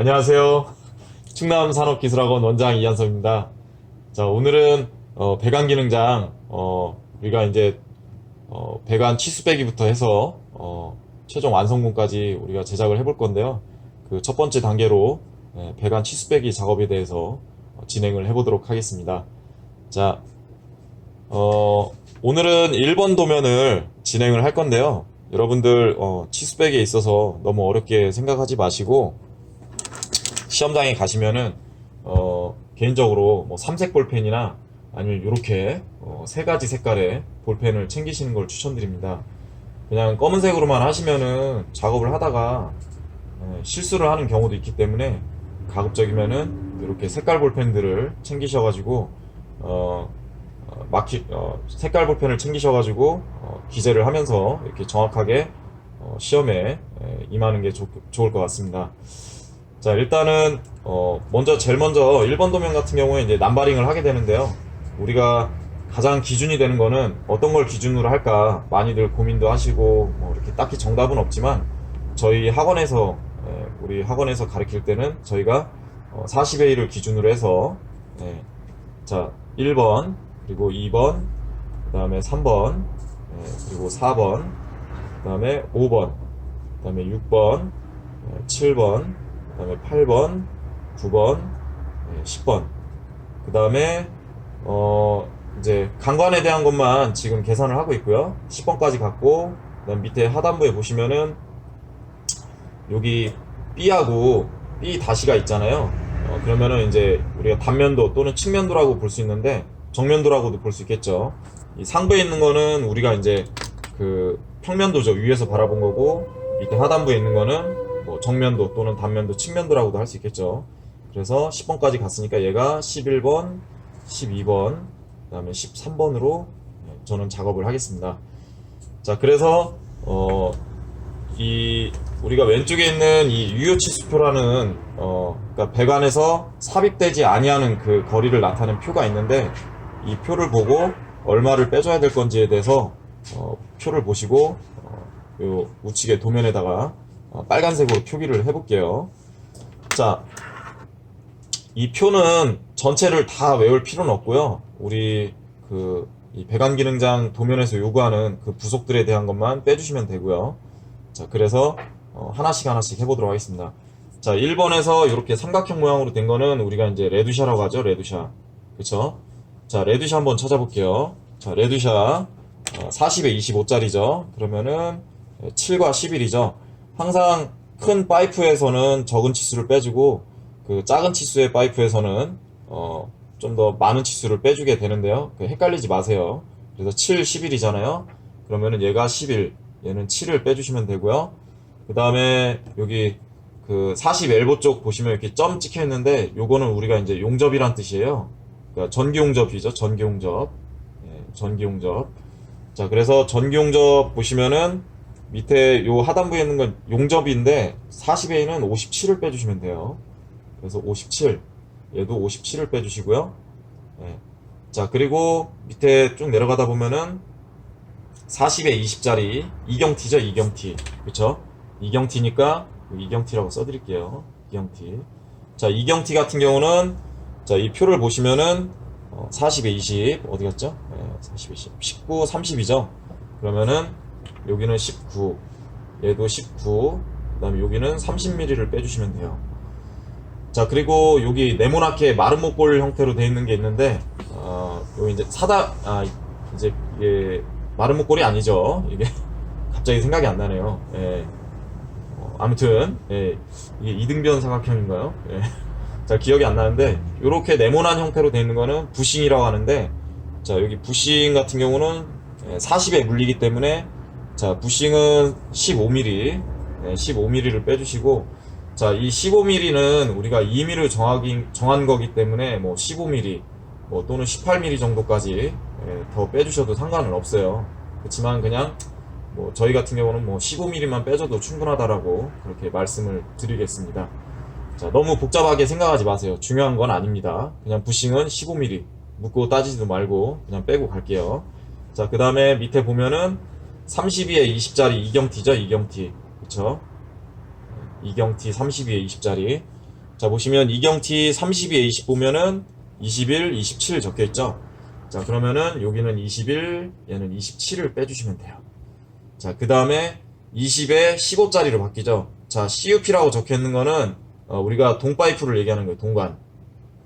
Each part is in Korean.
안녕하세요. 충남 산업기술학원 원장 이한섭입니다. 자, 오늘은 어, 배관 기능장 어, 우리가 이제 어, 배관 치수 빼기부터 해서 어, 최종 완성본까지 우리가 제작을 해볼 건데요. 그 첫 번째 단계로 예, 배관 치수 빼기 작업에 대해서 어, 진행을 해보도록 하겠습니다. 자, 어, 오늘은 1번 도면을 진행을 할 건데요. 여러분들 어, 치수 빼기에 있어서 너무 어렵게 생각하지 마시고 시험장에 가시면은 어, 개인적으로 뭐 삼색 볼펜이나 아니면 이렇게 어, 세 가지 색깔의 볼펜을 챙기시는 걸 추천드립니다. 그냥 검은색으로만 하시면은 작업을 하다가 예, 실수를 하는 경우도 있기 때문에 가급적이면은 이렇게 색깔 볼펜들을 챙기셔가지고 어, 어, 마키, 어, 색깔 볼펜을 챙기셔가지고 어, 기재를 하면서 이렇게 정확하게 어, 시험에 에, 임하는 게 좋, 좋을 것 같습니다. 자, 일단은, 어, 먼저, 제일 먼저 1번 도면 같은 경우에 이제 남바링을 하게 되는데요. 우리가 가장 기준이 되는 거는 어떤 걸 기준으로 할까 많이들 고민도 하시고, 뭐 이렇게 딱히 정답은 없지만, 저희 학원에서, 예, 우리 학원에서 가르칠 때는 저희가 40의 1을 기준으로 해서, 예, 자, 1번, 그리고 2번, 그 다음에 3번, 예, 그리고 4번, 그 다음에 5번, 그 다음에 6번, 7번, 그 다음에 8번, 9번, 10번. 그 다음에, 어, 이제 강관에 대한 것만 지금 계산을 하고 있고요. 10번까지 갔고, 그 다음 밑에 하단부에 보시면은, 여기 B하고 B 다시가 있잖아요. 어, 그러면은 이제 우리가 단면도 또는 측면도라고 볼 수 있는데, 정면도라고도 볼 수 있겠죠. 이 상부에 있는 거는 우리가 이제 그 평면도죠. 위에서 바라본 거고, 밑에 하단부에 있는 거는 뭐 정면도 또는 단면도, 측면도라고도 할 수 있겠죠. 그래서 10번까지 갔으니까 얘가 11번, 12번, 그 다음에 13번으로 저는 작업을 하겠습니다. 자, 그래서, 어, 이, 우리가 왼쪽에 있는 이 유효치수표라는, 어, 그러니까 배관에서 삽입되지 아니하는 그 거리를 나타내는 표가 있는데, 이 표를 보고 얼마를 빼줘야 될 건지에 대해서, 어, 표를 보시고, 어, 요 우측에 도면에다가 어, 빨간색으로 표기를 해볼게요. 자, 이 표는 전체를 다 외울 필요는 없고요. 우리 그이 배관 기능장 도면에서 요구하는 그 부속들에 대한 것만 빼주시면 되고요. 자, 그래서 어, 하나씩 하나씩 해보도록 하겠습니다. 자, 1번에서 이렇게 삼각형 모양으로 된 거는 우리가 이제 레두샤라고 하죠. 레두샤. 그쵸? 자, 레두샤 한번 찾아볼게요. 자, 레두샤 어, 40에 25짜리죠. 그러면은 7과 11이죠. 항상 큰 파이프에서는 적은 치수를 빼주고 그 작은 치수의 파이프에서는 어, 좀 더 많은 치수를 빼주게 되는데요. 그 헷갈리지 마세요. 그래서 7, 11이잖아요. 그러면은 얘가 11, 얘는 7을 빼주시면 되고요. 그 다음에 여기 그 40엘보 쪽 보시면 이렇게 점 찍혀 있는데 요거는 우리가 이제 용접이란 뜻이에요. 그러니까 전기용접이죠. 전기용접. 예, 전기용접. 자, 그래서 전기용접 보시면은 밑에 요 하단부에 있는 건 용접인데 40A는 57을 빼주시면 돼요. 그래서 57. 얘도 57을 빼주시고요. 예. 자, 그리고 밑에 쭉 내려가다 보면은 40에 20짜리 이경티죠, 이경티. 그쵸? 이경티니까 이경티라고 써드릴게요. 이경티. 자, 이경티 같은 경우는 자, 이 표를 보시면은 어, 40에 20 어디 갔죠? 예, 40에 10, 19, 30이죠. 그러면은 여기는 19, 얘도 19, 그다음에 여기는 30mm를 빼주시면 돼요. 자 그리고 여기 네모나게 목골 형태로 되어 있는 게 있는데 어, 여기 이제 사다 아 이제 이게 목골이 아니죠. 이게 갑자기 생각이 안 나네요. 예. 어, 아무튼 예, 이게 이등변 삼각형인가요? 예. 자 기억이 안 나는데 이렇게 네모난 형태로 되어 있는 거는 부싱이라고 하는데 자 여기 부싱 같은 경우는 40에 물리기 때문에 자 부싱은 15mm 네, 15mm를 빼주시고 자이 15mm는 우리가 2mm를 정하기, 정한 거기 때문에 뭐 15mm 뭐 또는 18mm 정도까지 예, 더 빼주셔도 상관은 없어요. 그렇지만 그냥 뭐 저희 같은 경우는 뭐 15mm만 빼줘도 충분하다라고 그렇게 말씀을 드리겠습니다. 자 너무 복잡하게 생각하지 마세요. 중요한 건 아닙니다. 그냥 부싱은 15mm 묻고 따지지도 말고 그냥 빼고 갈게요. 자 그 다음에 밑에 보면은 32에 20짜리 이경티죠 이경티 그쵸 이경티 32에 20짜리 자, 보시면 이경티 32에 20 보면은 21, 27 적혀 있죠? 자, 그러면은 여기는 21, 얘는 27을 빼주시면 돼요. 자, 그 다음에 20에 15짜리로 바뀌죠? 자, CUP라고 적혀 있는 거는 어, 우리가 동파이프를 얘기하는 거예요, 동관.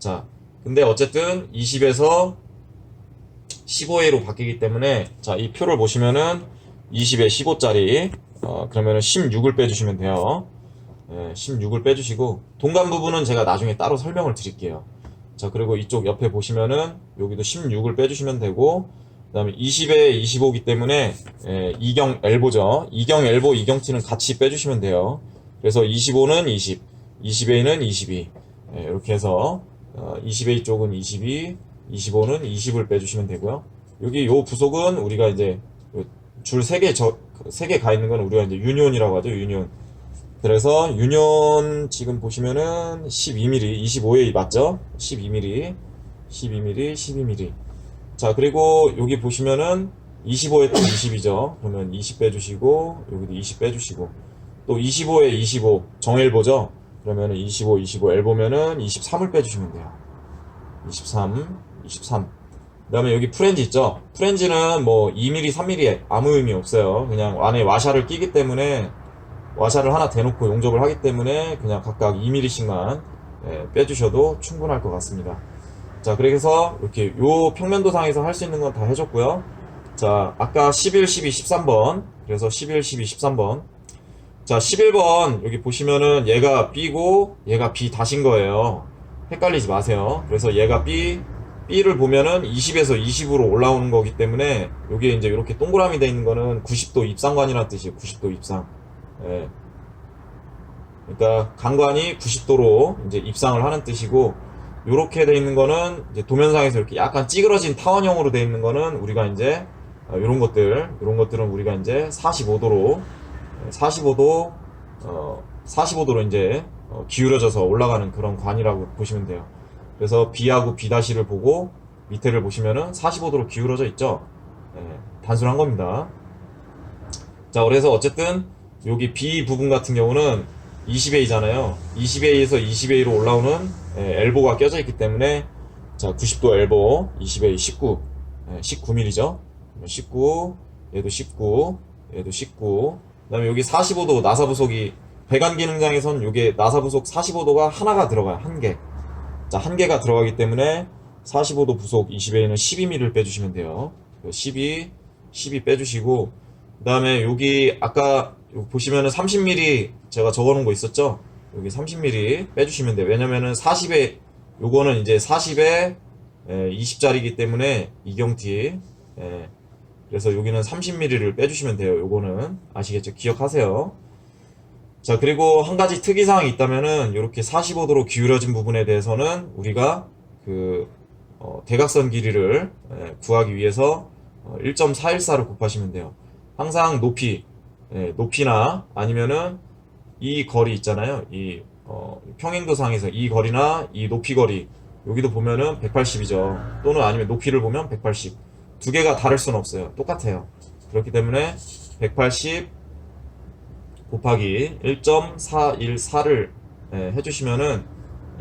자, 근데 어쨌든 20에서 15A로 바뀌기 때문에 자, 이 표를 보시면은 20에 15짜리 어, 그러면 은 16을 빼주시면 돼요. 예, 16을 빼주시고 동간 부분은 제가 나중에 따로 설명을 드릴게요. 자 그리고 이쪽 옆에 보시면은 여기도 16을 빼주시면 되고 그 다음에 20에 25기 때문에 예, 이경 엘보죠. 이경 엘보 이경티는 같이 빼주시면 돼요. 그래서 25는 20, 20A는 22 예, 이렇게 해서 어, 20A 쪽은 22, 25는 20을 빼주시면 되고요. 여기 요 부속은 우리가 이제 줄 3개 저, 3개 가 있는 건 우리가 이제 유니온이라고 하죠. 유니온. 그래서 유니온 지금 보시면은 12mm, 25A 맞죠? 12mm, 12mm, 12mm. 자, 그리고 여기 보시면은 25에 또 20이죠. 그러면 20 빼주시고, 여기도 20 빼주시고, 또 25에 25, 정엘보죠? 그러면은 25, 25, L 보면은 23을 빼주시면 돼요. 23, 23. 그 다음에 여기 프렌즈 있죠? 프렌즈는 뭐 2mm, 3mm 아무 의미 없어요. 그냥 안에 와샤를 끼기 때문에 와샤를 하나 대놓고 용접을 하기 때문에 그냥 각각 2mm씩만 예, 빼주셔도 충분할 것 같습니다. 자, 그래서 이렇게 요 평면도상에서 할 수 있는 건 다 해줬고요. 자, 아까 11, 12, 13번. 그래서 11, 12, 13번. 자, 11번 여기 보시면은 얘가 B고 얘가 B 다신 거예요. 헷갈리지 마세요. 그래서 얘가 B, B를 보면은 20에서 20으로 올라오는 거기 때문에 여기에 이제 이렇게 동그라미 돼 있는 거는 90도 입상관이라는 뜻이에요. 90도 입상. 예. 그러니까 강관이 90도로 이제 입상을 하는 뜻이고 요렇게 돼 있는 거는 이제 도면상에서 이렇게 약간 찌그러진 타원형으로 돼 있는 거는 우리가 이제 어, 요런 것들 요런 것들은 우리가 이제 45도로 45도 어 45도로 이제 어, 기울어져서 올라가는 그런 관이라고 보시면 돼요. 그래서 B하고 B-를 보고 밑에를 보시면은 45도로 기울어져 있죠. 예, 단순한 겁니다. 자, 그래서 어쨌든 여기 B 부분 같은 경우는 20A잖아요. 20A에서 20A로 올라오는 예, 엘보가 껴져 있기 때문에 자 90도 엘보 20A 19 예, 19mm죠. 19 얘도 19 얘도 19 그다음에 여기 45도 나사 부속이 배관 기능장에선 이게 나사 부속 45도가 하나가 들어가요 한 개. 자 한 개가 들어가기 때문에 45도 부속 20A는 12mm를 빼주시면 돼요. 12 12 빼주시고 그 다음에 여기 아까 보시면은 30mm 제가 적어놓은 거 있었죠? 여기 30mm 빼주시면 돼요. 왜냐면은 40에 요거는 이제 40에 20짜리이기 때문에 이경티 예, 그래서 여기는 30mm를 빼주시면 돼요. 요거는 아시겠죠? 기억하세요. 자 그리고 한 가지 특이사항이 있다면은 이렇게 45도로 기울어진 부분에 대해서는 우리가 그 어, 대각선 길이를 예, 구하기 위해서 어, 1.414를 곱하시면 돼요. 항상 높이 예, 높이나 아니면은 이 거리 있잖아요. 이 어, 평행도상에서 이 거리나 이 높이 거리 여기도 보면은 180이죠. 또는 아니면 높이를 보면 180. 두 개가 다를 수는 없어요. 똑같아요. 그렇기 때문에 180 곱하기 1.414를 예, 해주시면은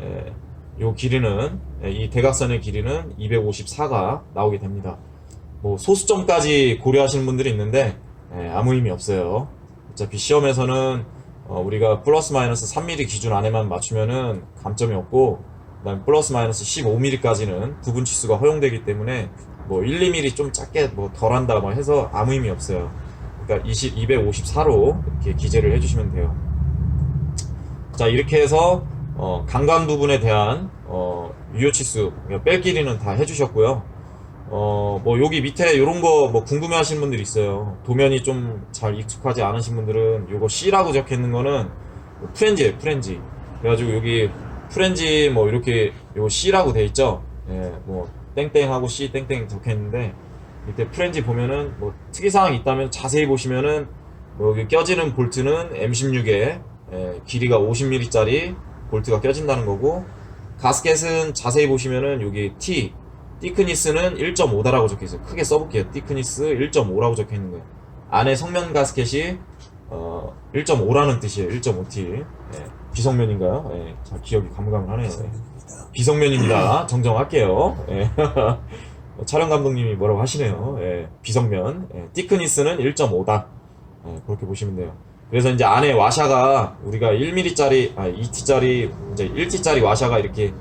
예, 요 길이는 예, 이 대각선의 길이는 254가 나오게 됩니다. 뭐 소수점까지 고려하시는 분들이 있는데 예, 아무 의미 없어요. 어차피 시험에서는 어, 우리가 플러스 마이너스 3mm 기준 안에만 맞추면은 감점이 없고 그다음 플러스 마이너스 15mm까지는 부분 치수가 허용되기 때문에 뭐 1, 2mm 좀 작게 뭐 덜한다 뭐 해서 아무 의미 없어요. 그러니까 20, 254로 이렇게 기재를 해주시면 돼요. 자 이렇게 해서 어, 강간 부분에 대한 어, 유효 치수 그러니까 뺄 길이는 다 해주셨고요. 어, 뭐, 여기 밑에 요런 거 뭐 궁금해 하시는 분들이 있어요. 도면이 좀 잘 익숙하지 않으신 분들은 요거 C라고 적혀 있는 거는 뭐 프렌즈예요, 프렌즈. 그래가지고 여기 프렌즈 뭐 이렇게 요거 C라고 돼 있죠? 예, 뭐, 땡땡하고 C 땡땡 적혀 있는데, 밑에 프렌즈 보면은 뭐 특이사항이 있다면 자세히 보시면은 뭐 여기 껴지는 볼트는 M16에 예, 길이가 50mm짜리 볼트가 껴진다는 거고, 가스켓은 자세히 보시면은 여기 T, 티크니스는 1.5다라고 적혀 있어요. 크게 써볼게요. 티크니스 1.5라고 적혀 있는 거예요. 안에 성면 가스켓이 어, 1.5라는 뜻이에요. 1.5T. 예. 비성면인가요? 예, 잘 기억이 가물가물하네요. 예. 비성면입니다. 정정할게요. 예. 촬영 감독님이 뭐라고 하시네요. 예, 비성면. 예, 티크니스는 1.5다. 예, 그렇게 보시면 돼요. 그래서 이제 안에 와샤가 우리가 1mm짜리, 아, 2T짜리, 이제 1T짜리 와샤가 이렇게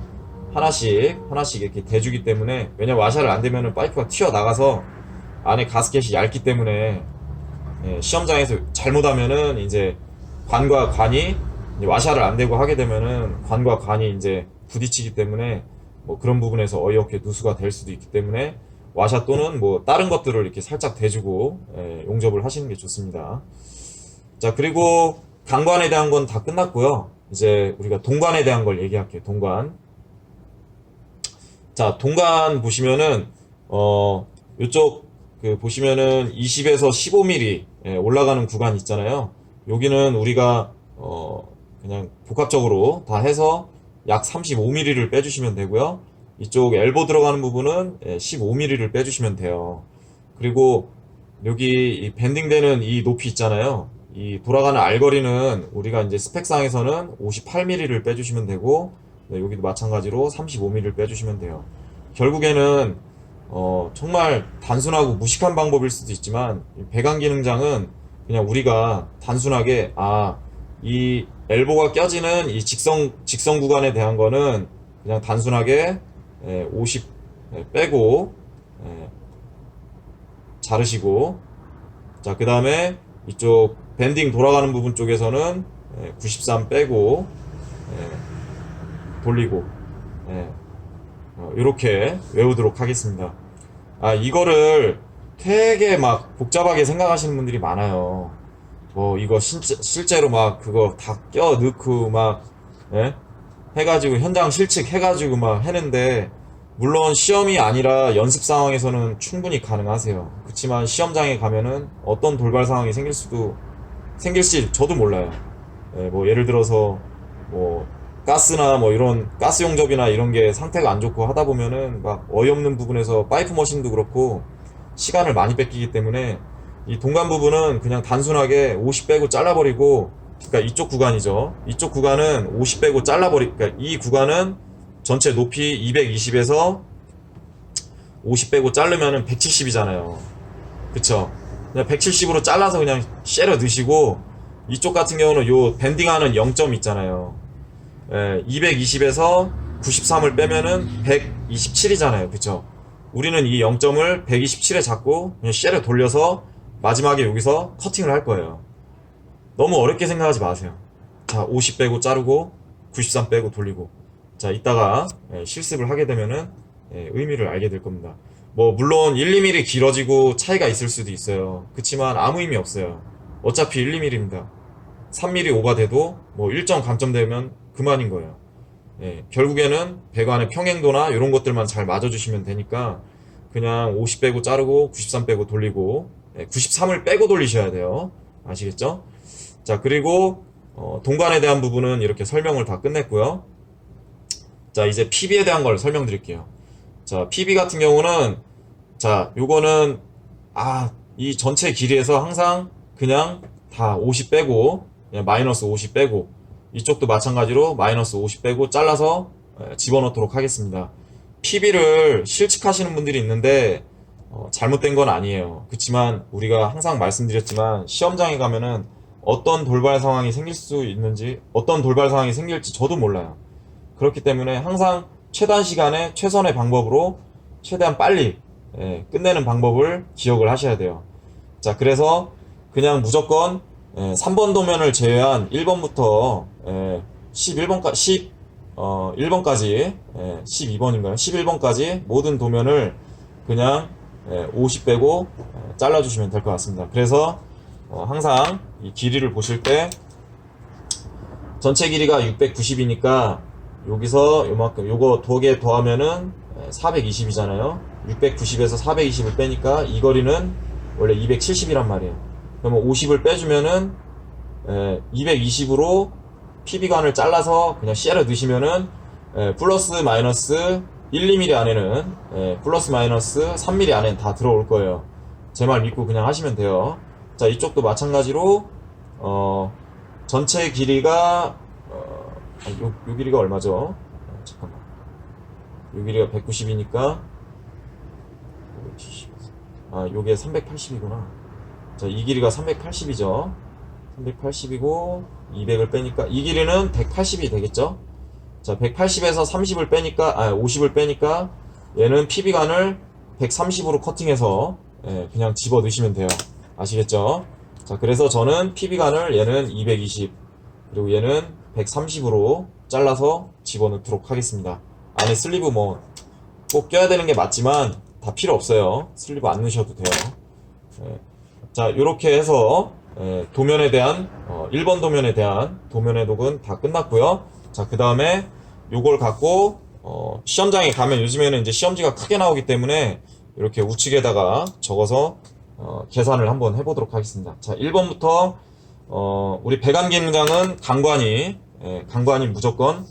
하나씩, 하나씩 이렇게 대주기 때문에, 왜냐면 와샤를 안 대면은 파이프가 튀어나가서 안에 가스켓이 얇기 때문에, 예, 시험장에서 잘못하면은 이제 관과 관이 이제 와샤를 안 대고 하게 되면은 관과 관이 이제 부딪히기 때문에 뭐 그런 부분에서 어이없게 누수가 될 수도 있기 때문에 와샤 또는 뭐 다른 것들을 이렇게 살짝 대주고 예, 용접을 하시는 게 좋습니다. 자 그리고 강관에 대한 건 다 끝났고요. 이제 우리가 동관에 대한 걸 얘기할게요. 동관. 자 동관 보시면은 어 이쪽 그 보시면은 20에서 15mm 예, 올라가는 구간 있잖아요. 여기는 우리가 어 그냥 복합적으로 다 해서 약 35mm를 빼주시면 되고요. 이쪽 엘보 들어가는 부분은 15mm를 빼주시면 돼요. 그리고 여기 이 밴딩되는 이 높이 있잖아요. 이 돌아가는 알거리는 우리가 이제 스펙상에서는 58mm를 빼주시면 되고 네, 여기도 마찬가지로 35mm를 빼주시면 돼요. 결국에는 어, 정말 단순하고 무식한 방법일 수도 있지만 이 배관 기능장은 그냥 우리가 단순하게 아, 이 엘보가 껴지는 이 직선 직선 구간에 대한 거는 그냥 단순하게 예, 50 예, 빼고 예, 자르시고 자 그 다음에 이쪽 밴딩 돌아가는 부분 쪽에서는 예, 93 빼고 예, 돌리고 예, 어, 이렇게 외우도록 하겠습니다. 아 이거를 되게 막 복잡하게 생각하시는 분들이 많아요. 뭐 이거 실제, 실제로 막 그거 다 껴 넣고 막 예? 해가지고 현장 실측 해가지고 막 했는데 물론 시험이 아니라 연습 상황에서는 충분히 가능하세요. 그렇지만 시험장에 가면은 어떤 돌발 상황이 생길 수도 생길지 저도 몰라요. 예, 뭐 예를 들어서 뭐 가스나 뭐 이런 가스 용접이나 이런 게 상태가 안 좋고 하다 보면은 막 어이없는 부분에서 파이프 머신도 그렇고 시간을 많이 뺏기기 때문에 이 동간 부분은 그냥 단순하게 50 빼고 잘라버리고 그러니까 이쪽 구간이죠. 이쪽 구간은 50 빼고 잘라버리 그러니까 이 구간은 전체 높이 220에서 50 빼고 자르면은 170이잖아요. 그쵸? 그냥 170으로 잘라서 그냥 쉐려 넣으시고 이쪽 같은 경우는 요 밴딩하는 0점 있잖아요. 예, 220에서 93을 빼면은 127이잖아요. 그쵸? 우리는 이 0점을 127에 잡고 그냥 쉐를 돌려서 마지막에 여기서 커팅을 할 거예요. 너무 어렵게 생각하지 마세요. 자, 50 빼고 자르고 93 빼고 돌리고 자, 이따가 예, 실습을 하게 되면은 예, 의미를 알게 될 겁니다. 뭐 물론 1, 2mm 길어지고 차이가 있을 수도 있어요. 그렇지만 아무 의미 없어요. 어차피 1, 2mm입니다. 3mm 오버돼도 뭐 일정 감점 되면 그만인 거예요. 예, 결국에는 배관의 평행도나 이런 것들만 잘 맞아주시면 되니까 그냥 50 빼고 자르고 93 빼고 돌리고 93을 빼고 돌리셔야 돼요. 아시겠죠? 자 그리고 어, 동관에 대한 부분은 이렇게 설명을 다 끝냈고요. 자 이제 PB에 대한 걸 설명드릴게요. 자 PB 같은 경우는 자 요거는 아 이 전체 길이에서 항상 그냥 다 50 빼고 그냥 마이너스 50 빼고 이쪽도 마찬가지로 마이너스 50 빼고 잘라서 에, 집어넣도록 하겠습니다. PB를 실측하시는 분들이 있는데 어, 잘못된 건 아니에요. 그렇지만 우리가 항상 말씀드렸지만 시험장에 가면은 어떤 돌발 상황이 생길 수 있는지 어떤 돌발 상황이 생길지 저도 몰라요. 그렇기 때문에 항상 최단 시간에 최선의 방법으로 최대한 빨리 예, 끝내는 방법을 기억을 하셔야 돼요. 자, 그래서 그냥 무조건 예, 3번 도면을 제외한 1번부터 예, 11번까지 10, 어, 1번까지 예, 12번인가요? 11번까지 모든 도면을 그냥 예, 50 빼고 예, 잘라주시면 될 것 같습니다. 그래서 어, 항상 이 길이를 보실 때 전체 길이가 690이니까 여기서 요만큼 요거 두개 더하면은 420이잖아요. 690에서 420을 빼니까 이 거리는 원래 270이란 말이에요. 그러면 50을 빼주면은 220으로 PB관을 잘라서 그냥 C를 넣으시면은 에, 플러스 마이너스 1, 2mm 안에는 에, 플러스 마이너스 3mm 안에 다 들어올 거예요. 제 말 믿고 그냥 하시면 돼요. 자 이쪽도 마찬가지로 어, 전체 길이가 어, 아, 요, 요 길이가 얼마죠? 어, 잠깐만. 요 길이가 190이니까 아, 요게 380이구나. 자, 이 길이가 380이죠. 380이고 200을 빼니까 이 길이는 180이 되겠죠? 자, 180에서 30을 빼니까 아, 50을 빼니까 얘는 PB간을 130으로 커팅해서 예, 그냥 집어 넣으시면 돼요. 아시겠죠? 자, 그래서 저는 PB간을 얘는 220 그리고 얘는 130으로 잘라서 집어 넣도록 하겠습니다. 안에 슬리브 뭐 꼭 껴야 되는 게 맞지만 다 필요 없어요. 슬리브 안 넣으셔도 돼요. 예. 자, 이렇게 해서 예, 도면에 대한 어, 1번 도면에 대한 도면 해독은 다 끝났고요. 자, 그 다음에 요걸 갖고 어, 시험장에 가면 요즘에는 이제 시험지가 크게 나오기 때문에 이렇게 우측에다가 적어서 어, 계산을 한번 해보도록 하겠습니다. 자, 1번부터 어, 우리 배관 기능장은 강관이 예, 강관이 무조건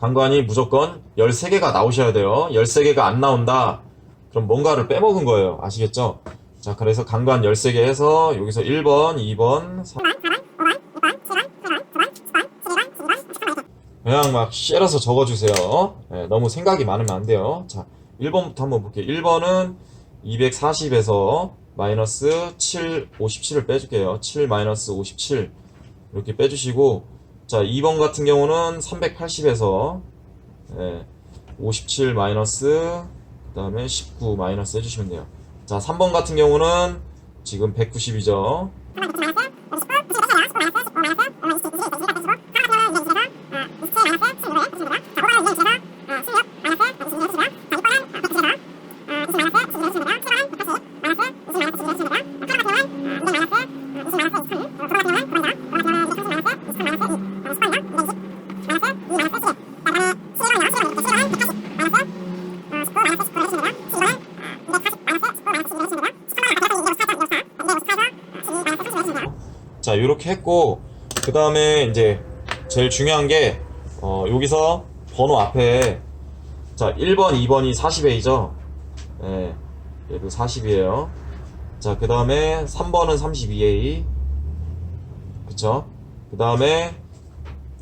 강관이 무조건 13개가 나오셔야 돼요. 13개가 안 나온다. 그럼 뭔가를 빼먹은 거예요. 아시겠죠? 자, 그래서 강관 13개 해서 여기서 1번, 2번, 3... 그냥 막 쉐려서 적어주세요. 예, 너무 생각이 많으면 안 돼요. 자, 1번부터 한번 볼게요. 1번은 240에서 마이너스 7, 57을 빼줄게요. 7 마이너스 57 이렇게 빼주시고 자, 2번 같은 경우는 380에서 예, 57 마이너스 그 다음에 19 마이너스 해주시면 돼요. 자, 3번 같은 경우는 지금 190이죠. 자, 이렇게 했고, 그 다음에 이제 제일 중요한 게, 어, 여기서 번호 앞에, 자, 1번, 2번이 40A죠? 예, 얘도 40이에요. 자, 그 다음에 3번은 32A. 그쵸? 그 다음에,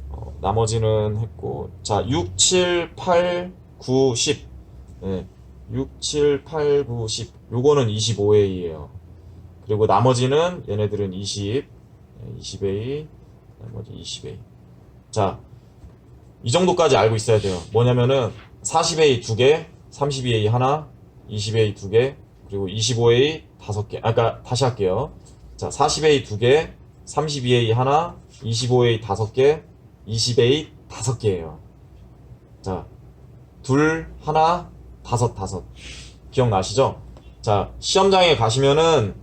어, 나머지는 했고, 자, 6, 7, 8, 9, 10. 예, 6, 7, 8, 9, 10. 요거는 25A예요. 그리고 나머지는 얘네들은 20, 20A, 나머지 20A. 자, 이 정도까지 알고 있어야 돼요. 뭐냐면은 40A 두 개, 32A 하나, 20A 두 개, 그리고 25A 다섯 개. 아까 다시 할게요. 자, 40A 두 개, 32A 하나, 25A 다섯 개, 20A 다섯 개예요. 자, 둘, 하나, 다섯, 다섯. 기억나시죠? 자, 시험장에 가시면은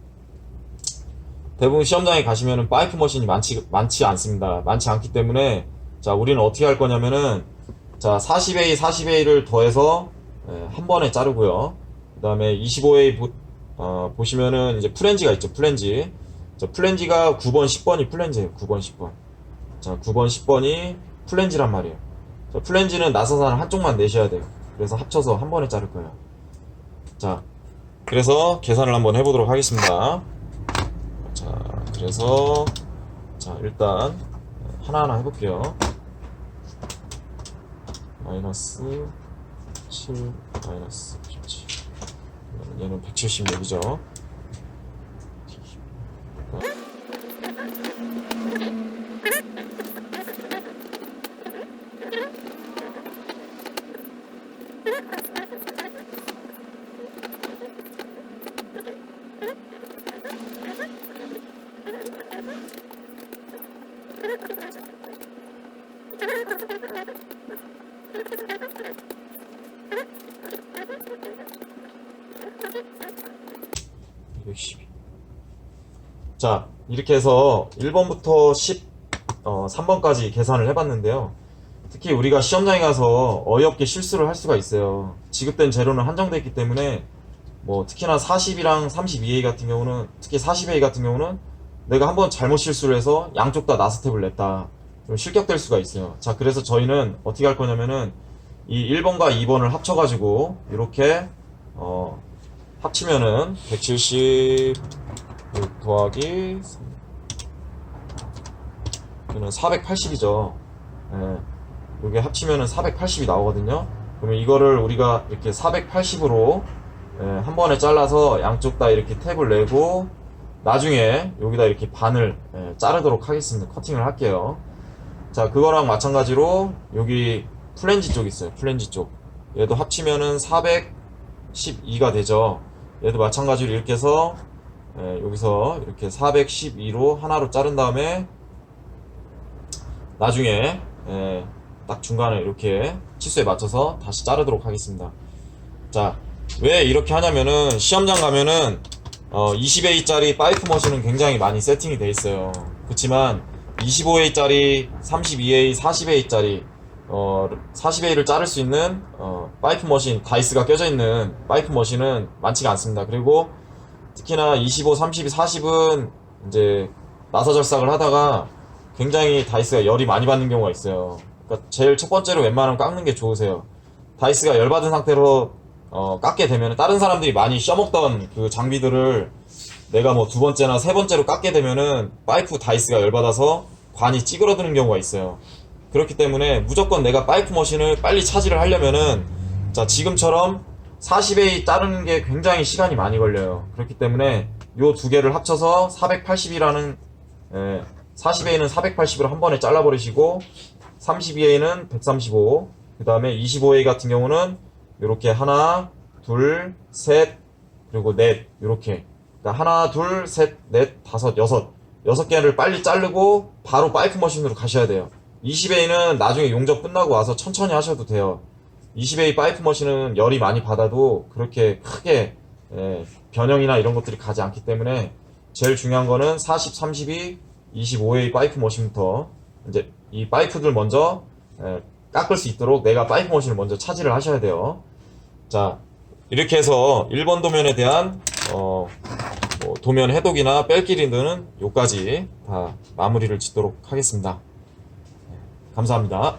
대부분 시험장에 가시면은 파이프 머신이 많지, 많지 않습니다. 많지 않기 때문에, 자, 우리는 어떻게 할 거냐면은, 자, 40A, 40A를 더해서, 예, 한 번에 자르고요. 그 다음에 25A 보, 어, 보시면은 이제 플랜지가 있죠, 플랜지. 자, 플랜지가 9번, 10번이 플랜지예요, 9번, 10번. 자, 9번, 10번이 플랜지란 말이에요. 자, 플랜지는 나사산을 한쪽만 내셔야 돼요. 그래서 합쳐서 한 번에 자를 거예요. 자, 그래서 계산을 한번 해보도록 하겠습니다. 자, 그래서 자 일단 하나하나 해볼게요. 마이너스 7 마이너스 17 얘는 176이죠. 자, 이렇게 해서 1번부터 10, 어, 3번까지 계산을 해봤는데요. 특히 우리가 시험장에 가서 어이없게 실수를 할 수가 있어요. 지급된 재료는 한정되어 있기 때문에 뭐 특히나 40이랑 32A 같은 경우는 특히 40A 같은 경우는 내가 한번 잘못 실수를 해서 양쪽 다 나스텝을 냈다. 좀 실격될 수가 있어요. 자, 그래서 저희는 어떻게 할 거냐면은 이 1번과 2번을 합쳐가지고 이렇게 어, 합치면은 170 더하기 3. 이는 480이죠. 예, 요게 합치면은 480이 나오거든요. 그러면 이거를 우리가 이렇게 480으로 예, 한 번에 잘라서 양쪽 다 이렇게 탭을 내고 나중에 여기다 이렇게 반을 예, 자르도록 하겠습니다. 커팅을 할게요. 자, 그거랑 마찬가지로 여기 플랜지 쪽 있어요. 플랜지 쪽. 얘도 합치면은 412가 되죠. 얘도 마찬가지로 이렇게 해서 예, 여기서 이렇게 412로 하나로 자른 다음에 나중에 예, 딱 중간에 이렇게 치수에 맞춰서 다시 자르도록 하겠습니다. 자, 왜 이렇게 하냐면은 시험장 가면은 어, 20A짜리 파이프 머신은 굉장히 많이 세팅이 돼 있어요. 그렇지만 25A짜리, 32A, 40A짜리 어, 40A를 자를 수 있는 어, 파이프 머신, 다이스가 껴져 있는 파이프 머신은 많지가 않습니다. 그리고 특히나 25, 32, 40은 이제 나사 절삭을 하다가 굉장히 다이스가 열이 많이 받는 경우가 있어요. 그러니까 제일 첫 번째로 웬만하면 깎는 게 좋으세요. 다이스가 열 받은 상태로 어, 깎게 되면 다른 사람들이 많이 써먹던 그 장비들을 내가 뭐 두 번째나 세 번째로 깎게 되면은 파이프 다이스가 열 받아서 관이 찌그러드는 경우가 있어요. 그렇기 때문에 무조건 내가 파이프 머신을 빨리 차지를 하려면은 자 지금처럼 40A 자르는 게 굉장히 시간이 많이 걸려요. 그렇기 때문에 요 두 개를 합쳐서 480이라는 40A는 480으로 한 번에 잘라버리시고 32A는 135, 그 다음에 25A 같은 경우는 이렇게 하나, 둘, 셋, 그리고 넷 이렇게 그러니까 하나, 둘, 셋, 넷, 다섯, 여섯 여섯 개를 빨리 자르고 바로 파이프 머신으로 가셔야 돼요. 20A는 나중에 용접 끝나고 와서 천천히 하셔도 돼요. 20A 파이프 머신은 열이 많이 받아도 그렇게 크게 예, 변형이나 이런 것들이 가지 않기 때문에 제일 중요한 거는 40, 32, 25A 파이프 머신부터 이제 이 파이프들 먼저 예, 깎을 수 있도록 내가 파이프 머신을 먼저 차지를 하셔야 돼요. 자, 이렇게 해서 1번 도면에 대한 어, 뭐 도면 해독이나 뺄길이 등은 요까지 다 마무리를 짓도록 하겠습니다. 네, 감사합니다.